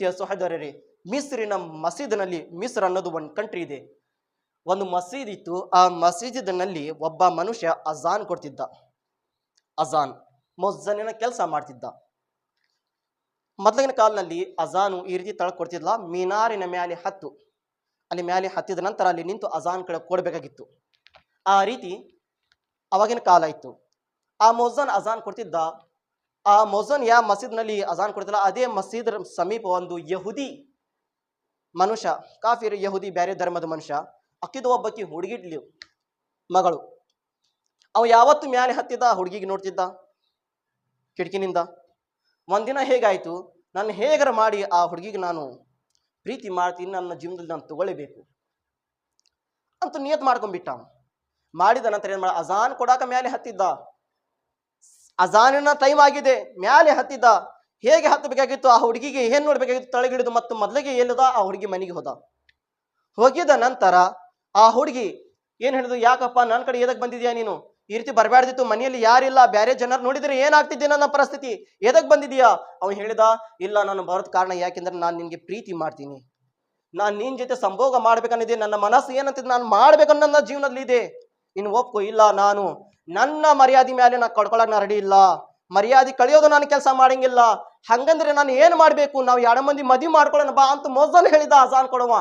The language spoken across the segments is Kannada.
ಪ್ರೀತಿಯ ಸಹೋದರರೇ, ಮಿಸ್ರಿನ ಮಸೀದಿನಲ್ಲಿ ಮಿಸ್ರ್ ಅನ್ನೋದು ಒಂದು ಕಂಟ್ರಿ ಇದೆ. ಒಂದು ಮಸೀದ್ ಇತ್ತು, ಆ ಮಸೀದಿನಲ್ಲಿ ಒಬ್ಬ ಮನುಷ್ಯ ಅಜಾನ್ ಕೊಡ್ತಿದ್ದ. ಅಜಾನ್, ಮೊಜ್ಜನಿನ ಕೆಲಸ ಮಾಡ್ತಿದ್ದ. ಮೊದಲಿನ ಕಾಲದಲ್ಲಿ ಅಜಾನು ಈ ರೀತಿ ತಳಕ್ ಕೊಡ್ತಿದ್ಲ, ಮಿನಾರಿನ ಮ್ಯಾಲೆ ಹತ್ತು. ಅಲ್ಲಿ ಮ್ಯಾಲೆ ಹತ್ತಿದ ನಂತರ ಅಲ್ಲಿ ನಿಂತು ಅಜಾನ್ ಕಡೆ ಕೊಡಬೇಕಾಗಿತ್ತು. ಆ ರೀತಿ ಅವಾಗಿನ ಕಾಲ ಇತ್ತು. ಆ ಮೊಜನ್ ಅಜಾನ್ ಕೊಡ್ತಿದ್ದ ಆ ಮೊಜನ್ ಯಾ ಮಸೀದ್ನಲ್ಲಿ ಅಜಾನ್ ಕೊಡ್ತಿಲ್ಲ, ಅದೇ ಮಸೀದ್ ಸಮೀಪ ಒಂದು ಯಹುದಿ ಮನುಷ್ಯ, ಕಾಫಿರ್ ಯಹುದಿ ಬೇರೆ ಧರ್ಮದ ಮನುಷ್ಯ, ಅಕ್ಕಿದ ಒಬ್ಬಕ್ಕಿ ಹುಡುಗಿಡ್ಲಿ ಮಗಳು. ಅವ ಯಾವತ್ತು ಮ್ಯಾಲೆ ಹತ್ತಿದ್ದ? ಹುಡುಗಿಗೆ ನೋಡ್ತಿದ್ದ? ಕಿಟಕಿನಿಂದ. ಒಂದಿನ ಹೇಗಾಯ್ತು? ನಾನು ಹೇಗರ ಮಾಡಿ ಆ ಹುಡುಗಿಗೆ ನಾನು ಪ್ರೀತಿ ಮಾಡ್ತೀನಿ, ನನ್ನ ಜೀವನದಲ್ಲಿ ನಾನು ತಗೊಳ್ಳಬೇಕು ಅಂತ ನಿಯತ್ ಮಾಡ್ಕೊಂಡ್ಬಿಟ್ಟ. ಮಾಡಿದ ನಂತರ ಏನು ಮಾಡ ಅಜಾನ್ ಕೊಡಾಕ ಮ್ಯಾಲೆ ಹತ್ತಿದ್ದ? ಅಜಾನಿನ ಟೈಮ್ ಆಗಿದೆ. ಮ್ಯಾಲೆ ಹತ್ತಿದ್ದ ಹೇಗೆ ಹತ್ತಬೇಕಾಗಿತ್ತು? ಆ ಹುಡುಗಿಗೆ ಏನು ನೋಡ್ಬೇಕಾಗಿತ್ತು? ತಳಗಿಡಿದು ಮತ್ತು ಮೊದಲಿಗೆ ಎಲ್ಲದ? ಆ ಹುಡುಗಿ ಮನೆಗೆ ಹೋದ. ಹೋಗಿದ ನಂತರ ಆ ಹುಡುಗಿ ಏನು ಹೇಳಿದ್ರು ಯಾಕಪ್ಪ ನನ್ನ ಕಡೆ ಎದಕ್ ಬಂದಿದ್ಯಾ ನೀನು? ಈ ರೀತಿ ಬರಬಾರ್ದಿತ್ತು ಮನೆಯಲ್ಲಿ ಯಾರಿಲ್ಲ. ಬೇರೆ ಜನರು ನೋಡಿದ್ರೆ ಏನಾಗ್ತಿದ್ದೆ ನನ್ನ ಪರಿಸ್ಥಿತಿ? ಎದಕ್ಕೆ ಬಂದಿದ್ಯಾ? ಅವನು ಹೇಳಿದ, ಇಲ್ಲ, ನಾನು ಬರೋದ್ ಕಾರಣ ಯಾಕೆಂದ್ರೆ ನಾನು ನಿನ್ಗೆ ಪ್ರೀತಿ ಮಾಡ್ತೀನಿ. ನಾನು ನಿನ್ನ ಜೊತೆ ಸಂಭೋಗ ಮಾಡ್ಬೇಕನ್ನಿದೆ ನನ್ನ ಮನಸ್ಸು ಏನಂತಿದ್? ನಾನು ಮಾಡ್ಬೇಕನ್ನೋ ನನ್ನ ಜೀವನದಲ್ಲಿ ಇದೆ ನೀನು ಒಪ್ಪು ಇಲ್ಲ ನಾನು. ನನ್ನ ಮರ್ಯಾದೆ ಮೇಲೆ ನಾ ಕಡ್ಕೊಳಕ್ ನಾ ರೆಡಿ ಇಲ್ಲ. ಮರ್ಯಾದೆ ಕಳಿಯೋದು ನಾನು ಕೆಲಸ ಮಾಡಂಗಿಲ್ಲ. ಹಂಗಂದ್ರೆ ನಾನು ಏನ್ ಮಾಡಬೇಕು? ನಾವು ಎರಡು ಮಂದಿ ಮದಿ ಮಾಡ್ಕೊಳ್ಳೋಣ ಬಾ ಅಂತ ಮೊದಲು ಹೇಳಿದ ಅಜಾನ್ ಕೊಡುವ.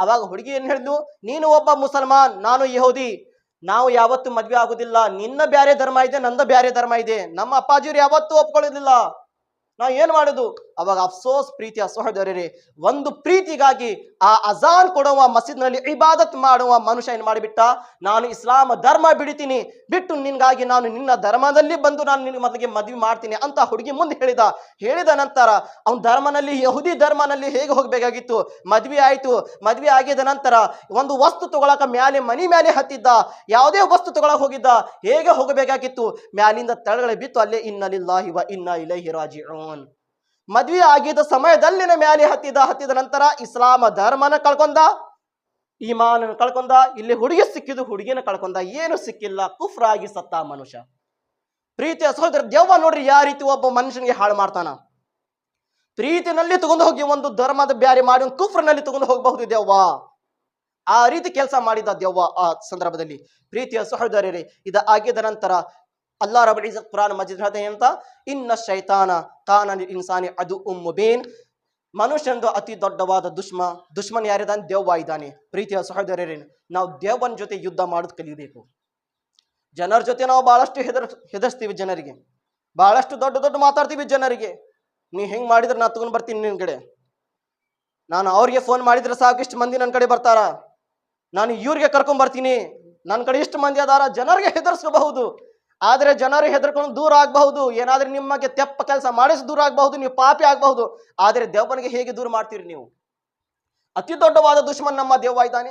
ಅವಾಗ ಹುಡುಗಿ ಏನ್ ಹೇಳಿದ್ಲು? ನೀನು ಒಬ್ಬ ಮುಸಲ್ಮಾನ್, ನಾನು ಯಹೋದಿ. ನಾವು ಯಾವತ್ತೂ ಮದ್ವೆ ಆಗುದಿಲ್ಲ. ನಿನ್ನ ಬ್ಯಾರೆ ಧರ್ಮ ಇದೆ, ನಂದ ಬ್ಯಾರೆ ಧರ್ಮ ಇದೆ. ನಮ್ಮ ಅಪ್ಪಾಜಿಯವ್ರು ಯಾವತ್ತೂ ಒಪ್ಕೊಳ್ಳೋದಿಲ್ಲ. ನಾ ಏನ್ ಮಾಡುದು? ಅವಾಗ ಅಫ್ಸೋಸ್ ಪ್ರೀತಿಯ ಸಹೋದರರೇ, ಒಂದು ಪ್ರೀತಿಗಾಗಿ ಆ ಅಜಾನ್ ಕೊಡುವ ಮಸೀದ್ನಲ್ಲಿ ಇಬಾದತ್ ಮಾಡುವ ಮನುಷ್ಯ ಏನ್ ಮಾಡಿಬಿಟ್ಟ? ನಾನು ಇಸ್ಲಾಮ ಧರ್ಮ ಬಿಡಿತೀನಿ, ಬಿಟ್ಟು ನಿನ್ಗಾಗಿ ನಾನು ನಿನ್ನ ಧರ್ಮದಲ್ಲಿ ಬಂದು ನಾನು ನಿನ್ನ ಮೊದಲಿಗೆ ಮದುವೆ ಮಾಡ್ತೀನಿ ಅಂತ ಹುಡುಗಿ ಮುಂದೆ ಹೇಳಿದ. ಹೇಳಿದ ನಂತರ ಅವನ ಧರ್ಮನಲ್ಲಿ, ಯಹುದಿ ಧರ್ಮನಲ್ಲಿ ಹೇಗೆ ಹೋಗಬೇಕಾಗಿತ್ತು? ಮದುವೆ ಆಯ್ತು. ಮದುವೆ ಆಗಿದ ನಂತರ ಒಂದು ವಸ್ತು ತಗೊಳಕ ಮ್ಯಾಲೆ ಮನಿ ಮ್ಯಾಲೆ ಹತ್ತಿದ್ದ. ಯಾವುದೇ ವಸ್ತು ತಗೊಳಕ್ ಹೋಗಿದ್ದ. ಹೇಗೆ ಹೋಗಬೇಕಾಗಿತ್ತು? ಮ್ಯಾಲಿಂದ ತಳಗಡೆ ಬಿತ್ತು. ಅಲ್ಲೇ ಇನ್ನಲಿಲ್ಲ ಇವ ಇನ್ನ ಇಲೈಹಿ ರಾಜಿಊನ್ ಮದ್ವೆ ಆಗಿದ್ದ ಸಮಯದಲ್ಲಿನ ಮ್ಯಾಲೆ ಹತ್ತಿದ ಹತ್ತಿದ ನಂತರ ಇಸ್ಲಾಮ ಧರ್ಮನ ಕಳ್ಕೊಂಡ ಈಮಾನ ಕಳ್ಕೊಂಡ, ಇಲ್ಲಿ ಹುಡುಗಿ ಸಿಕ್ಕಿದ್ದು ಹುಡುಗಿನ ಕಳ್ಕೊಂಡ. ಏನು ಸಿಕ್ಕಿಲ್ಲ, ಕುಫ್ರಾಗಿ ಸತ್ತ ಮನುಷ್ಯ. ಪ್ರೀತಿಯ ಸಹೋದರ ದೆವ್ವ ನೋಡ್ರಿ ಯಾವ ರೀತಿ ಒಬ್ಬ ಮನುಷ್ಯನಿಗೆ ಹಾಳು ಮಾಡ್ತಾನ. ಪ್ರೀತಿನಲ್ಲಿ ತಗೊಂಡು ಹೋಗಿ ಒಂದು ಧರ್ಮದ ಬ್ಯಾರಿ ಮಾಡಿ ಒಂದು ಕುಫ್ರನಲ್ಲಿ ತಗೊಂಡು ಹೋಗಬಹುದು ದೆವ್ವ. ಆ ರೀತಿ ಕೆಲಸ ಮಾಡಿದ ದೆವ್ವ ಆ ಸಂದರ್ಭದಲ್ಲಿ. ಪ್ರೀತಿಯ ಸಹೋದರರೇ, ಇದ ಆಗಿದ ನಂತರ ಅಲ್ಲಾ ರಬಲ್ ಇಜ್ಜತ್ ಕುರಾನ್ ಮಜಿದ್ ಅಂತ ಇನ್ನ ಶೈತಾನ ಕಾನ ಇನ್ಸಾನಿ ಅದು ಉಮ್ಮುಬೇನ್ ಮನುಷ್ಯನದು ಅತಿ ದೊಡ್ಡವಾದ ದುಶ್ಮ, ದುಶ್ಮನ್ ಯಾರಿದ್ದಾನೆ ದೇವ್ವ ಇದ್ದಾನೆ ಪ್ರೀತಿಯ ಸಹೋದರರೇನು? ನಾವು ದೇವನ ಜೊತೆ ಯುದ್ಧ ಮಾಡೋದು ಕಲಿಯಬೇಕು ಜನರ ಜೊತೆ ನಾವು ಬಹಳಷ್ಟು ಹೆದರ್, ಹೆದರ್ಸ್ತೀವಿ ಜನರಿಗೆ. ಬಹಳಷ್ಟು ದೊಡ್ಡ ದೊಡ್ಡ ಮಾತಾಡ್ತೀವಿ ಜನರಿಗೆ. ನೀ ಹೆಂಗ್ ಮಾಡಿದ್ರೆ ನಾ ತಗೊಂಡ್ ಬರ್ತೀನಿ ನಿನ್ನ ಕಡೆ? ನಾನು ಅವ್ರಿಗೆ ಫೋನ್ ಮಾಡಿದ್ರೆ ಸಾಕು ಇಷ್ಟು ಮಂದಿ ನನ್ನ ಕಡೆ ಬರ್ತಾರ? ನಾನು ಇವ್ರಿಗೆ ಕರ್ಕೊಂಡ್ ಬರ್ತೀನಿ. ನನ್ನ ಕಡೆ ಇಷ್ಟು ಮಂದಿ ಅದಾರ? ಜನರಿಗೆ ಹೆದರ್ಸ್ಕೋಬಹುದು. ಆದ್ರೆ ಜನರು ಹೆದರ್ಕೊಂಡು ದೂರ ಆಗಬಹುದು. ಏನಾದ್ರೆ ನಿಮಗೆ ತೆಪ್ಪ ಕೆಲಸ ಮಾಡಿಸಿ ದೂರ ಆಗಬಹುದು, ನೀವು ಪಾಪಿ ಆಗಬಹುದು. ಆದ್ರೆ ದೇವನಿಗೆ ಹೇಗೆ ದೂರ ಮಾಡ್ತೀರಿ ನೀವು? ಅತಿ ದೊಡ್ಡವಾದ ದುಶ್ಮನ್ ನಮ್ಮ ದೇವ ಇದ್ದಾನೆ.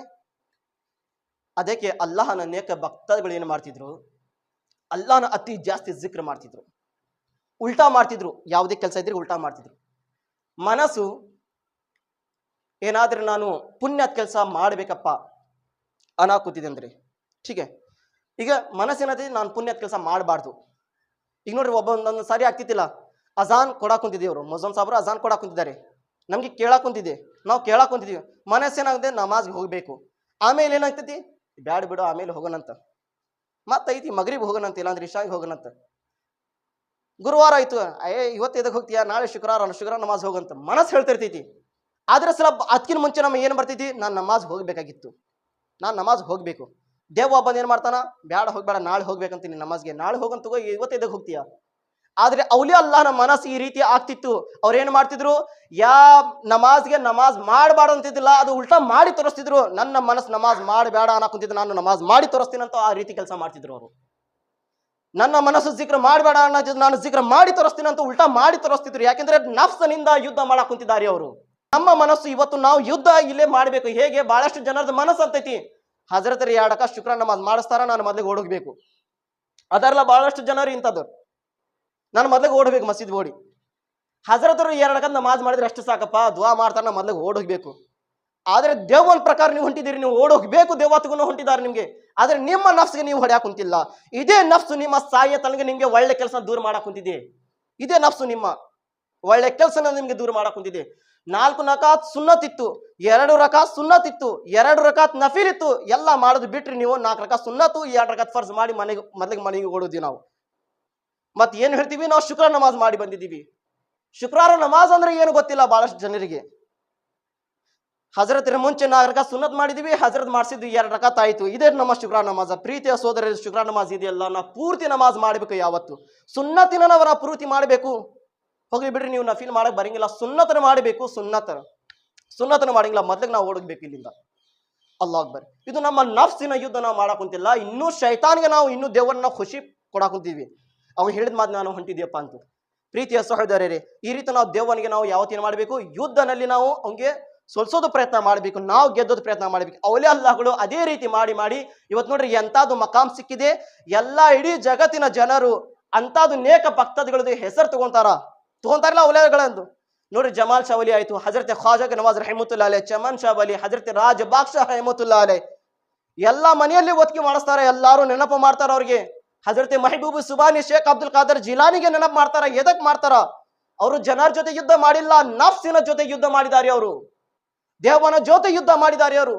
ಅದಕ್ಕೆ ಅಲ್ಲಾಹನ ಅನೇಕ ಭಕ್ತಗಳು ಏನು ಮಾಡ್ತಿದ್ರು? ಅಲ್ಲಾಹನ ಅತಿ ಜಾಸ್ತಿ ಜಿಕ್ರ ಮಾಡ್ತಿದ್ರು. ಉಲ್ಟಾ ಮಾಡ್ತಿದ್ರು. ಯಾವುದೇ ಕೆಲಸ ಇದ್ರೆ ಉಲ್ಟಾ ಮಾಡ್ತಿದ್ರು. ಮನಸ್ಸು, ಏನಾದ್ರೆ ನಾನು ಪುಣ್ಯದ ಕೆಲಸ ಮಾಡಬೇಕಪ್ಪ ಅನಾ ಕೂತಿದೆ ಅಂದ್ರೆ. ಹೀಗೆ. ಈಗ ಮನಸ್ಸೇನತಿ ನಾನು ಪುಣ್ಯದ ಕೆಲಸ ಮಾಡಬಾರ್ದು. ಈಗ ನೋಡ್ರಿ ಒಬ್ಬ ಒಂದೊಂದು ಸಾರಿ ಆಗ್ತಿತ್ತಿಲ್ಲ. ಅಜಾನ್ ಕೊಡಾಕ್ ಕುಂತಿದ್ದೀವಿ ಅವರು ಮೊಜಮ್ ಸಾಬ್ರು ಅಜಾನ್ ಕೊಡಾಕ್ ಕುಂತಿದ್ದಾರೆ. ನಮಗೆ ಕೇಳಾಕ್ ಕುಂತಿದ್ದೆ ನಾವು ಕೇಳಾಕ್ ಕುಂತಿದ್ದೀವಿ ಮನಸ್ಸೇನಾಗುತ್ತೆ ನಮಾಜ್ಗೆ ಹೋಗಬೇಕು. ಆಮೇಲೆ ಏನಾಗ್ತೈತಿ? ಬ್ಯಾಡ ಬಿಡು, ಆಮೇಲೆ ಹೋಗೋಣಂತ. ಮತ್ತೈತಿ ಮಗರಿಗೆ ಹೋಗೋಣಂತ, ಇಲ್ಲಾಂದ್ರೆ ಇಶಾಗೆ ಹೋಗೋಣಂತ. ಗುರುವಾರ ಆಯ್ತು. ಅಯ್ಯ ಇವತ್ತು ಇದಕ್ಕೆ ಹೋಗ್ತೀಯಾ? ನಾಳೆ ಶುಕ್ರವಾರ ಶುಕ್ರವಾರ ನಮಾಜ್ ಹೋಗಂತ. ಮನಸ್ಸು ಹೇಳ್ತಿರ್ತೈತಿ. ಆದ್ರೆ ಸಲ ಅದಕ್ಕಿಂತ ಮುಂಚೆ ನಮಗೆ ಏನು ಬರ್ತೈತಿ? ನಾನು ನಮಾಜ್ ಹೋಗ್ಬೇಕಾಗಿತ್ತು. ನಾನು ನಮಾಜ್ ಹೋಗ್ಬೇಕು. ದೇವ ಬಂದು ಏನು ಮಾಡ್ತಾನ? ಬ್ಯಾಡ, ಹೋಗ್ಬೇಡ, ನಾಳೆ ಹೋಗ್ಬೇಕಂತೀನಿ ನಮಾಜ್ಗೆ. ನಾಳೆ ಹೋಗಂತ ಇವತ್ತ ಇದಕ್ಕೆ ಹೋಗ್ತೀಯ? ಆದ್ರೆ ಅವಲಿ ಅಲ್ಲಾಹನ ಮನಸ್ಸು ಈ ರೀತಿ ಆಗ್ತಿತ್ತು. ಅವ್ರೇನು ಮಾಡ್ತಿದ್ರು? ಯಾ, ನಮಾಜ್ಗೆ ನಮಾಜ್ ಮಾಡಬಾರ್ದು ಅಂತಿದ್ದಿಲ್ಲ, ಅದು ಉಲ್ಟಾ ಮಾಡಿ ತೋರಿಸ್ತಿದ್ರು. ನನ್ನ ಮನಸ್ಸು ನಮಾಜ್ ಮಾಡಬೇಡ ಅನ್ನಕುಂತಿದ್ದು ನಾನು ನಮಾಜ್ ಮಾಡಿ ತೋರಿಸ್ತೀನಂತ ಆ ರೀತಿ ಕೆಲಸ ಮಾಡ್ತಿದ್ರು ಅವರು. ನನ್ನ ಮನಸ್ಸು ಜಿಕ್ರ ಮಾಡಬೇಡ ಅನ್ನೋದು ನಾನು ಜಿಕ್ರ ಮಾಡಿ ತೋರಿಸ್ತೀನಿ ಅಂತ ಉಲ್ಟಾ ಮಾಡಿ ತೋರಿಸ್ತಿದ್ರು. ಯಾಕೆಂದ್ರೆ ನಫ್ಸನಿಂದ ಯುದ್ಧ ಮಾಡಕ್ ಕುಂತಿದ್ದಾರೆ ಅವರು. ನಮ್ಮ ಮನಸ್ಸು ಇವತ್ತು ನಾವು ಯುದ್ಧ ಇಲ್ಲೇ ಮಾಡಬೇಕು. ಹೇಗೆ? ಬಹಳಷ್ಟು ಜನರದ ಮನಸ್ಸು ಅಂತೈತಿ ಹಜರತರ ಆಡಕ ಶುಕ್ರ ನಮಾಜ್ ಮಾಡಿಸ್ತಾರ, ನಾನು ಮೊದಲಿಗೆ ಓಡೋಗ್ಬೇಕು. ಅದರಲ್ಲ ಬಹಳಷ್ಟು ಜನರು ಇಂಥದ್ದು. ನಾನು ಮೊದಲಿಗೆ ಓಡಬೇಕು ಮಸೀದ್ ಓಡಿ. ಹಜರತರು ಎರಡಕ ನಮಾಜ್ ಮಾಡಿದ್ರೆ ಅಷ್ಟು ಸಾಕಪ್ಪ, ದುವಾ ಮಾಡ್ತಾರ ನಾ ಮೊದಲಿಗೆ ಓಡೋಗ್ಬೇಕು. ಆದ್ರೆ ದೇವನ ಪ್ರಕಾರ ನೀವು ಹೊಂಟಿದ್ದೀರಿ, ನೀವು ಓಡೋಗ್ಬೇಕು, ದೇವತ್ಗೂ ಹೊಂಟಿದ್ದಾರೆ ನಿಮ್ಗೆ. ಆದ್ರೆ ನಿಮ್ಮ ನಫ್ಸ್ಗೆ ನೀವು ಹೊಡ್ಯಾಕ್ ಕುಂತಿಲ್ಲ. ಇದೇ ನಫ್ಸು ನಿಮ್ಮ ಸಾಯ ತನಗೆ ನಿಮ್ಗೆ ಒಳ್ಳೆ ಕೆಲಸ ದೂರ ಮಾಡಕ್ ಕುಂತಿದೆ. ಇದೇ ನಫ್ಸು ನಿಮ್ಮ. ಒಳ್ಳೆ ಕೆಲಸನ ನಿಮ್ಗೆ ದೂರ ಮಾಡಕ್ ಕುಂತಿದೆ. ನಾಲ್ಕು ರಕಾತ್ ಸುನ್ನತ್ ಇತ್ತು, ಎರಡು ರಕಾತ್ ಸುನ್ನತ್ ಇತ್ತು, ಎರಡು ರಕಾತ್ ನಫೀಲ್ ಇತ್ತು, ಎಲ್ಲ ಮಾಡೋದು ಬಿಟ್ರಿ ನೀವು, ನಾಲ್ಕು ರಕಾತ್ ಸುನ್ನತ್ತು ಎರಡು ರಕಾತ್ ಫರ್ಜ್ ಮಾಡಿ ಮನೆಗೆ, ಮೊದಲಿಗೆ ಮನೆಗೆ ಓಡೋದಿ ನಾವು. ಮತ್ತೆ ಏನ್ ಹೇಳ್ತೀವಿ? ನಾವು ಶುಕ್ರ ನಮಾಜ್ ಮಾಡಿ ಬಂದಿದ್ದೀವಿ. ಶುಕ್ರವಾರ ನಮಾಜ್ ಅಂದ್ರೆ ಏನು ಗೊತ್ತಿಲ್ಲ ಬಹಳಷ್ಟು ಜನರಿಗೆ. ಹಜರತ್ ಮುಂಚೆ ನಾಲ್ಕು ರಕಾತ್ ಸುನ್ನತ್ ಮಾಡಿದೀವಿ ಹಜರತ್ ಮಾಡಿಸಿದ್ವಿ ಎರಡು ರಕಾತ್ ಆಯ್ತು. ಇದೇ ನಮ್ಮ ಶುಕ್ರ ನಮಾಜ. ಪ್ರೀತಿಯ ಸೋದರ ಶುಕ್ರ ನಮಾಜ್ ಇದೆಯಲ್ಲ ನಾವು ಪೂರ್ತಿ ನಮಾಜ್ ಮಾಡಬೇಕು ಯಾವತ್ತು? ಸುನ್ನತಿನ ನಾವು ಪೂರ್ತಿ ಮಾಡಬೇಕು. ಹೋಗ್ಲಿ ಬಿಡ್ರಿ, ನೀವು ನಫೀಲ್ ಮಾಡಕ್ ಬರಂಗಿಲ್ಲ. ಸುನ್ನತನ ಮಾಡಬೇಕು, ಸುನ್ನತನ. ಸುನ್ನತನ ಮಾಡಂಗಿಲ್ಲ, ಮೊದ್ಲಿಗೆ ನಾವು ಓಡಬೇಕು ಇಲ್ಲಿಂದ. ಅಲ್ಲಾಹ್ ಅಕ್ಬರ್. ಇದು ನಮ್ಮ ನಫ್ಸಿನ ಯುದ್ಧ ನಾವು ಮಾಡಕ್ ಕುಂತಿಲ್ಲ. ಇನ್ನೂ ಶೈತಾನ್ಗೆ ನಾವು ಇನ್ನೂ ದೇವರನ್ನ ಖುಷಿ ಕೊಡಾಕ್ ಕುಂತೀವಿ. ಅವ್ನು ಹೇಳಿದ ಮಾತು ನಾನು ಹೊಂಟಿದ್ಯಪ್ಪ ಅಂತ. ಪ್ರೀತಿಯ ಸಹೋದರರೇ, ಈ ರೀತಿ ನಾವು ದೇವನಿಗೆ ನಾವು ಯಾವತ್ತೇನು ಮಾಡಬೇಕು? ಯುದ್ಧನಲ್ಲಿ ನಾವು ಅವನಿಗೆ ಸೋಲ್ಸೋದು ಪ್ರಯತ್ನ ಮಾಡಬೇಕು. ನಾವು ಗೆದ್ದೋದು ಪ್ರಯತ್ನ ಮಾಡಬೇಕು. ಅವಲೇ ಅಲ್ಲಾಹಗಳು ಅದೇ ರೀತಿ ಮಾಡಿ ಮಾಡಿ ಇವತ್ತು ನೋಡ್ರಿ ಎಂತಾದ್ರು ಮಕಾಮ್ ಸಿಕ್ಕಿದೆ. ಎಲ್ಲಾ ಇಡೀ ಜಗತ್ತಿನ ಜನರು ಅಂತಾದ್ರು ನೇಕ ಭಕ್ತಾದಿಗಳದ್ದು ಹೆಸರು ತಗೊಂತಾರ. ತಗೊಂತಾರಲ್ಲ ಅವಲೇಗಳಂದು ನೋಡ್ರಿ ಜಮಾಲ್ ಶಾವಲಿ ಆಯ್ತು, ಹಜರತ್ ಖ್ವಾಜಾಗ ನವಾಜ್ ರಹಮತುಲ್ಲಾ ಅಲೆ ಚಮನ್ ಶಾವಲಿ ಹಜರತ್ ರಾಜ ಬಾಕ್ಷಾ ರಹಮತುಲ್ಲಾ ಅಲೆ ಎಲ್ಲ ಮನೆಯಲ್ಲಿ ಒತ್ತಿಗೆ ಮಾಡಿಸ್ತಾರೆ, ಎಲ್ಲಾರು ನೆನಪು ಮಾಡ್ತಾರ ಅವ್ರಿಗೆ. ಹಜರತ್ ಮೆಹಬೂಬ್ ಸುಬಾನಿ ಶೇಖ್ ಅಬ್ದುಲ್ ಖಾದರ್ ಜಿಲಾನಿಗೆ ನೆನಪು ಮಾಡ್ತಾರ, ಎದಕ್ ಮಾಡ್ತಾರ? ಅವರು ಜನರ ಜೊತೆ ಯುದ್ಧ ಮಾಡಿಲ್ಲ, ನಫ್ಸಿನ ಜೊತೆ ಯುದ್ಧ ಮಾಡಿದ್ದಾರೆ ಅವರು. ದೇವನ ಜೊತೆ ಯುದ್ಧ ಮಾಡಿದ್ದಾರೆ ಅವರು.